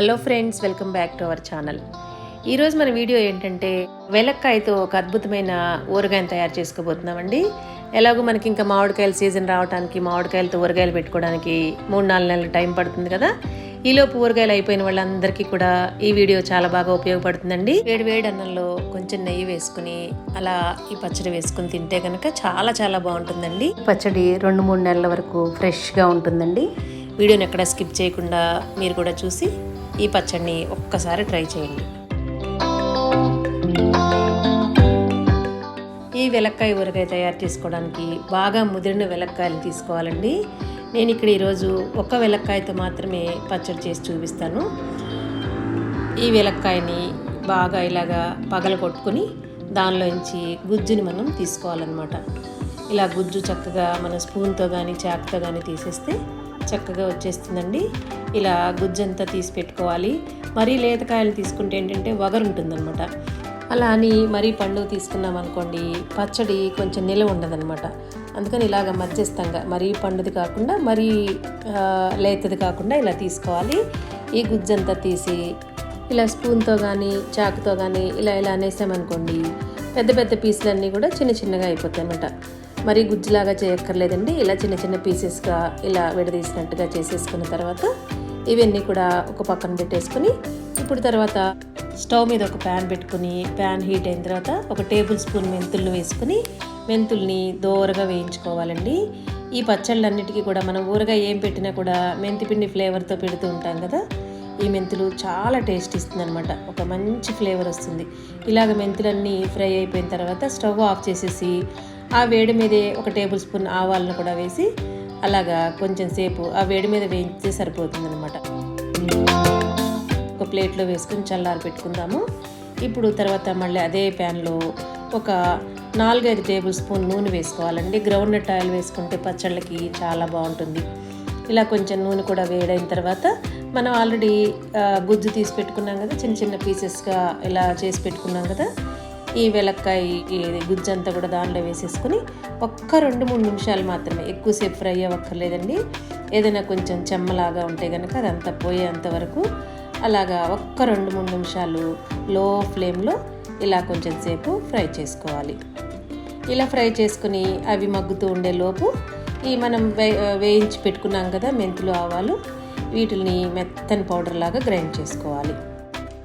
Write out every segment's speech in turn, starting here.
Hello friends welcome back to our channel. ఈరోజు మన video ఏంటంటే వెలక్కాయతో ఒక అద్భుతమైన ఊరగాయను తయారు చేసుకోబోతున్నామండి. ఎలాగో మనకి ఇంకా మామిడికాయల సీజన్ రావడానికి మామిడికాయలతో ఊరగాయలు పెట్టుకోవడానికి మూడు నాలుగు నెలలు టైం పడుతుంది కదా. ఈలోపు ఊరగాయలు అయిపోయిన వాళ్ళందరికీ కూడా ఈ వీడియో చాలా బాగా ఉపయోగపడుతుందండి. వేడి వేడి అన్నంలో కొంచెం నెయ్యి వేసుకుని అలా ఈ పచ్చడి వేసుకుని తింటే కనుక చాలా చాలా బాగుంటుందండి. పచ్చడి రెండు మూడు నెలల వరకు ఫ్రెష్గా ఉంటుందండి. వీడియోని ఎక్కడ స్కిప్ చేయకుండా మీరు కూడా చూసి ఈ పచ్చడిని ఒక్కసారి ట్రై చేయండి. ఈ వెలక్కాయ ఊరగాయ తయారు చేసుకోవడానికి బాగా ముదిరిన వెలక్కాయలు తీసుకోవాలండి. నేను ఇక్కడ ఈరోజు ఒక్క వెలక్కాయతో మాత్రమే పచ్చడి చేసి చూపిస్తాను. ఈ వెలక్కాయని బాగా ఇలాగా పగల కొట్టుకుని దానిలోంచి గుజ్జుని మనం తీసుకోవాలన్నమాట. ఇలా గుజ్జు చక్కగా మన స్పూన్తో కానీ చాకుతో కానీ తీసేస్తే చక్కగా వచ్చేస్తుందండి. ఇలా గుజ్జంతా తీసి పెట్టుకోవాలి. మరీ లేతకాయలు తీసుకుంటే ఏంటంటే వగరు ఉంటుందన్నమాట. అలా అని మరీ పండు తీసుకున్నాం అనుకోండి పచ్చడి కొంచెం నిలవ ఉండదన్నమాట. అందుకని ఇలాగ మధ్యస్థంగా మరీ పండుది కాకుండా మరీ లేతది కాకుండా ఇలా తీసుకోవాలి. ఈ గుజ్జంతా తీసి ఇలా స్పూన్తో కానీ చాకుతో కానీ ఇలా ఇలా అనేసామనుకోండి పెద్ద పెద్ద పీసులన్నీ కూడా చిన్న చిన్నగా అయిపోతాయి అన్నమాట మరీ గుజ్జులాగా చేయక్కర్లేదండి. ఇలా చిన్న చిన్న పీసెస్గా ఇలా విడదీసినట్టుగా చేసేసుకున్న తర్వాత ఇవన్నీ కూడా ఒక పక్కన పెట్టేసుకుని ఇప్పుడు తర్వాత స్టవ్ మీద ఒక ప్యాన్ పెట్టుకుని ప్యాన్ హీట్ అయిన తర్వాత ఒక టేబుల్ స్పూన్ మెంతులు వేసుకుని మెంతుల్ని దోరగా వేయించుకోవాలండి. ఈ పచ్చళ్ళన్నిటికీ కూడా మనం ఊరగా ఏం పెట్టినా కూడా మెంతిపిండి ఫ్లేవర్తో పెడుతూ ఉంటాం కదా ఈ మెంతులు చాలా టేస్ట్ ఇస్తుంది అనమాట ఒక మంచి ఫ్లేవర్ వస్తుంది. ఇలాగ మెంతులన్నీ ఫ్రై అయిపోయిన తర్వాత స్టవ్ ఆఫ్ చేసేసి ఆ వేడి మీదే ఒక టేబుల్ స్పూన్ ఆవాలను కూడా వేసి అలాగా కొంచెం సేపు ఆ వేడి మీద వేయించి సరిపోతుంది అనమాట ఒక ప్లేట్లో వేసుకుని చల్లారి పెట్టుకుందాము. ఇప్పుడు తర్వాత మళ్ళీ అదే ప్యాన్లో ఒక నాలుగైదు టేబుల్ స్పూన్ నూనె వేసుకోవాలండి. గ్రౌండ్ నట్ ఆయిల్ వేసుకుంటే పచ్చళ్ళకి చాలా బాగుంటుంది. ఇలా కొంచెం నూనె కూడా వేడైన తర్వాత మనం ఆల్రెడీ గుజ్జు తీసి పెట్టుకున్నాం కదా చిన్న చిన్న పీసెస్గా ఇలా చేసి పెట్టుకున్నాం కదా ఈ వెలక్కాయ గుజ్జంతా గుజ్జు అంతా కూడా దానిలో వేసేసుకుని ఒక్క రెండు మూడు నిమిషాలు మాత్రమే ఎక్కువసేపు ఫ్రై అవ్వక్కర్లేదండి. ఏదైనా కొంచెం చెమ్మలాగా ఉంటే కనుక అదంతా పోయేంత వరకు అలాగా ఒక్క రెండు మూడు నిమిషాలు లో ఫ్లేమ్లో ఇలా కొంచెం సేపు ఫ్రై చేసుకోవాలి. ఇలా ఫ్రై చేసుకుని అవి మగ్గుతూ ఉండే లోపు ఈ మనం వే వేయించి పెట్టుకున్నాం కదా మెంతులు ఆవాలు వీటిని మెత్తని పౌడర్ లాగా గ్రైండ్ చేసుకోవాలి.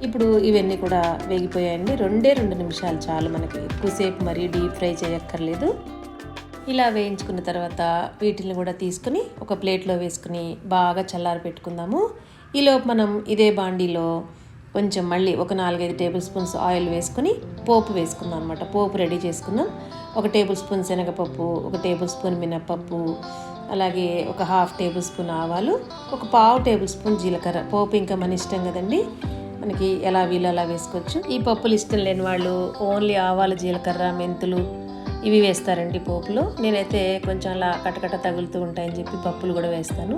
ఇప్పుడు ఇవన్నీ కూడా వేగిపోయాయండి. రెండే రెండు నిమిషాలు చాలు మనకి. ఎక్కువసేపు మరీ డీప్ ఫ్రై చేయక్కర్లేదు. ఇలా వేయించుకున్న తర్వాత వీటిని కూడా తీసుకుని ఒక ప్లేట్లో వేసుకుని బాగా చల్లారి పెట్టుకుందాము. ఈలోపు మనం ఇదే బాండీలో కొంచెం మళ్ళీ ఒక నాలుగైదు టేబుల్ స్పూన్స్ ఆయిల్ వేసుకుని పోపు వేసుకుందాం అనమాట పోపు రెడీ చేసుకుందాం. ఒక టేబుల్ స్పూన్ శనగపప్పు ఒక టేబుల్ స్పూన్ మినప్పప్పు అలాగే ఒక హాఫ్ టేబుల్ స్పూన్ ఆవాలు ఒక పావు టేబుల్ స్పూన్ జీలకర్ర. పోపు ఇంకా మన ఇష్టం కదండి. మనకి ఎలా వీలు అలా వేసుకోవచ్చు. ఈ పప్పులు ఇష్టం లేని వాళ్ళు ఓన్లీ ఆవాలు జీలకర్ర మెంతులు ఇవి వేస్తారండి పోపులో. నేనైతే కొంచెం అలా కటకట తగులుతూ ఉంటాయని చెప్పి పప్పులు కూడా వేస్తాను.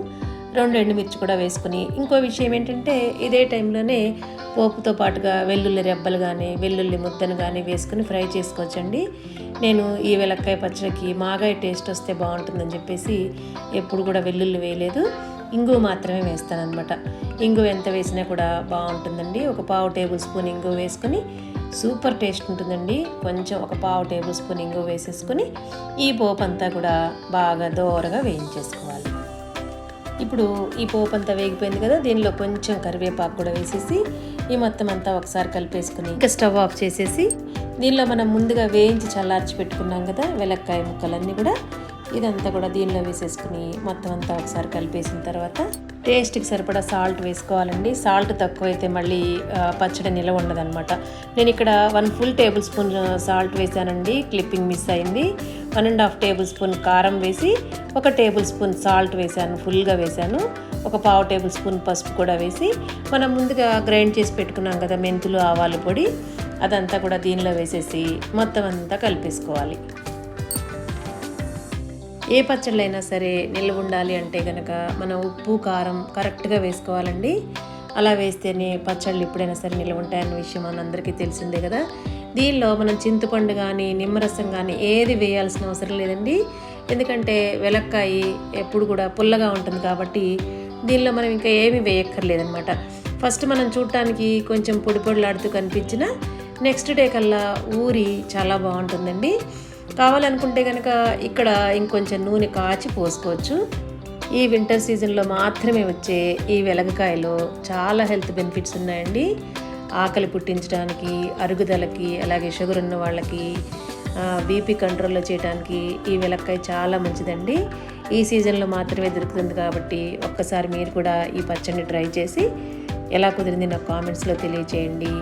రెండు ఎండుమిర్చి కూడా వేసుకుని ఇంకో విషయం ఏంటంటే ఇదే టైంలోనే పోపుతో పాటుగా వెల్లుల్లి రెబ్బలు కానీ వెల్లుల్లి ముద్దను కానీ వేసుకుని ఫ్రై చేసుకోవచ్చండి. నేను ఈ వెలక్కాయ పచ్చడికి మాగాయ టేస్ట్ వస్తే బాగుంటుందని చెప్పేసి ఎప్పుడు కూడా వెల్లుల్లి వేయలేదు. ఇంగు మాత్రమే వేస్తానన్నమాట. ఇంగు ఎంత వేసినా కూడా బాగుంటుందండి. ఒక పావు టేబుల్ స్పూన్ ఇంగు వేసుకొని సూపర్ టేస్ట్ ఉంటుందండి. కొంచెం ఒక పావు టేబుల్ స్పూన్ ఇంగు వేసేసుకొని ఈ పోపు అంతా కూడా బాగా దోరగా వేయించేసుకోవాలి. ఇప్పుడు ఈ పోపు అంతా వేగిపోయింది కదా దీనిలో కొంచెం కరివేపాకు కూడా వేసేసి ఈ మొత్తం అంతా ఒకసారి కలిపేసుకుని ఇంకా స్టవ్ ఆఫ్ చేసేసి దీనిలో మనం ముందుగా వేయించి చల్లార్చి పెట్టుకున్నాం కదా వెలక్కాయ ముక్కలన్నీ కూడా ఇదంతా కూడా దీనిలో వేసేసుకుని మొత్తం అంతా ఒకసారి కలిపేసిన తర్వాత టేస్ట్కి సరిపడా సాల్ట్ వేసుకోవాలండి. సాల్ట్ తక్కువైతే మళ్ళీ పచ్చడి నిలవ ఉండదన్నమాట. నేను ఇక్కడ one full table spoon salt వేసానండి. క్లిప్పింగ్ మిస్ అయింది. One and half table spoon కారం వేసి ఒక టేబుల్ స్పూన్ సాల్ట్ వేసాను ఫుల్గా వేసాను. ఒక పావు టేబుల్ స్పూన్ పసుపు కూడా వేసి మనం ముందుగా గ్రైండ్ చేసి పెట్టుకున్నాం కదా మెంతులు ఆవాలు పొడి అదంతా కూడా దీనిలో వేసేసి మొత్తం అంతా కలిపేసుకోవాలి. ఏ పచ్చళ్ళైనా సరే నిల్వ ఉండాలి అంటే కనుక మనం ఉప్పు కారం కరెక్ట్గా వేసుకోవాలండి. అలా వేస్తేనే పచ్చళ్ళు ఎప్పుడైనా సరే నిల్వ ఉంటాయన్న విషయం మనందరికీ తెలిసిందే కదా. దీనిలో మనం చింతపండు కానీ నిమ్మరసం కానీ ఏది వేయాల్సిన అవసరం లేదండి. ఎందుకంటే వెలక్కాయి ఎప్పుడు కూడా పుల్లగా ఉంటుంది కాబట్టి దీనిలో మనం ఇంకా ఏమీ వేయక్కర్లేదనమాట ఫస్ట్ మనం చూడటానికి కొంచెం పొడి పొడిలాడుతూ కనిపించిన నెక్స్ట్ డే కల్లా ఊరి చాలా బాగుంటుందండి. కావాలనుకుంటే కనుక ఇక్కడ ఇంకొంచెం నూనె కాచి పోసుకోవచ్చు. ఈ వింటర్ సీజన్లో మాత్రమే వచ్చే ఈ వెలగకాయలో చాలా హెల్త్ బెనిఫిట్స్ ఉన్నాయండి. ఆకలి పుట్టించడానికి అరుగుదలకి అలాగే షుగర్ ఉన్న వాళ్ళకి బీపీ కంట్రోల్లో చేయడానికి ఈ వెలక్కాయ చాలా మంచిదండి. ఈ సీజన్లో మాత్రమే దొరుకుతుంది కాబట్టి ఒక్కసారి మీరు కూడా ఈ పచ్చడిని ట్రై చేసి ఎలా కుదిరింది నాకు కామెంట్స్లో తెలియచేయండి.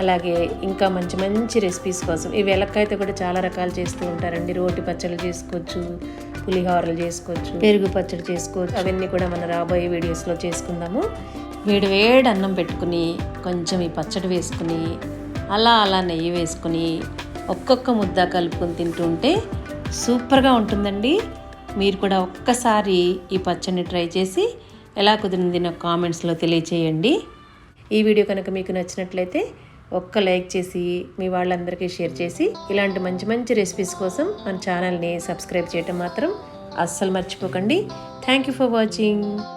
అలాగే ఇంకా మంచి మంచి రెసిపీస్ కోసం. ఈ వెలక్కాయతో కూడా చాలా రకాలు చేస్తూ ఉంటారండి. రోటి పచ్చళ్ళు చేసుకోవచ్చు పులిహోరలు చేసుకోవచ్చు పెరుగు పచ్చడి చేసుకోవచ్చు. అవన్నీ కూడా మన రాబోయే వీడియోస్లో చేసుకుందాము. వేడి వేడి అన్నం పెట్టుకుని కొంచెం ఈ పచ్చడి వేసుకుని అలా అలా నెయ్యి వేసుకుని ఒక్కొక్క ముద్ద కలుపుకొని తింటుంటే సూపర్గా ఉంటుందండి. మీరు కూడా ఒక్కసారి ఈ పచ్చడిని ట్రై చేసి ఎలా కుదిరింది నాకు కామెంట్స్లో తెలియచేయండి. ఈ వీడియో కనుక మీకు నచ్చినట్లయితే ఒక్క లైక్ చేసి మీ వాళ్ళందరికీ షేర్ చేసి ఇలాంటి మంచి మంచి రెసిపీస్ కోసం మన ఛానల్ని సబ్స్క్రైబ్ చేయటం మాత్రం అస్సలు మర్చిపోకండి. Thank you for watching